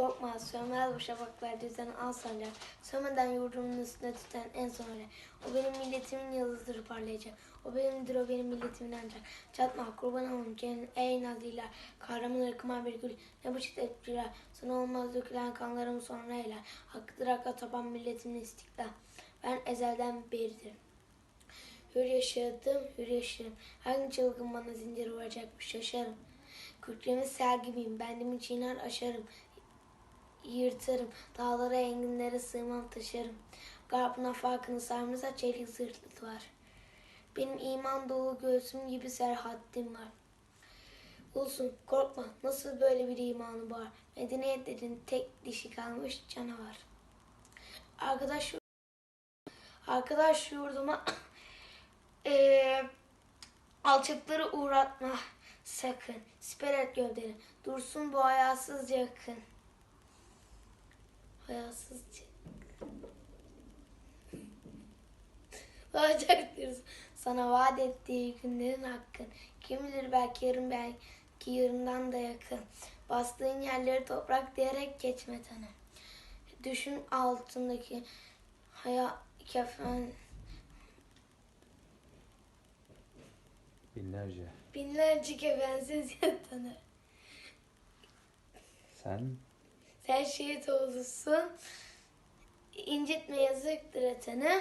Korkma, sönmez bu şafaklar düzen al sancak. Sönmeden yurdumun üstüne tüten en son öyle. O benim milletimin yıldızıdır parlayacak. O benimdir, o benim milletimin ancak. Çatma, kurban olun senin ey naziler. Kahraman ırkıma bir gül, ne bu şiddetçiler. Sana olmaz dökülen kanlarımı sonra eyler. Hakkıdır hakka tapan milletimin istiklal. Ben ezelden beridir. Hür yaşadım, hür yaşarım. Hangi çılgın bana zincir vuracakmış şaşarım. Kükremi sel gibiyim, bendimi çiğner aşarım. Yırtarım, dağlara enginlere sığmam taşarım. Garpın afakını sarmıza çelik zırhlı var. Benim iman dolu göğsüm gibi serhattim var. Olsun korkma nasıl böyle bir imanı var. Medeniyet dedin tek dişi kalmış canavar. Arkadaş Arkadaş yurduma eee alçakları uğratma sakın. Siper et gövdeni. Dursun bu hayasız yakın. Hayasızca. Olacaktır sana vaat ettiği günlerin hakkın. Kim bilir belki yarın belki yarından da yakın. Bastığın yerleri toprak diyerek geçme tanı. Düşün altındaki haya kefen Binlerce. binlerce kefensiz yatanı. Sen Sen şehit olursun. İncitme yazıktır atanı.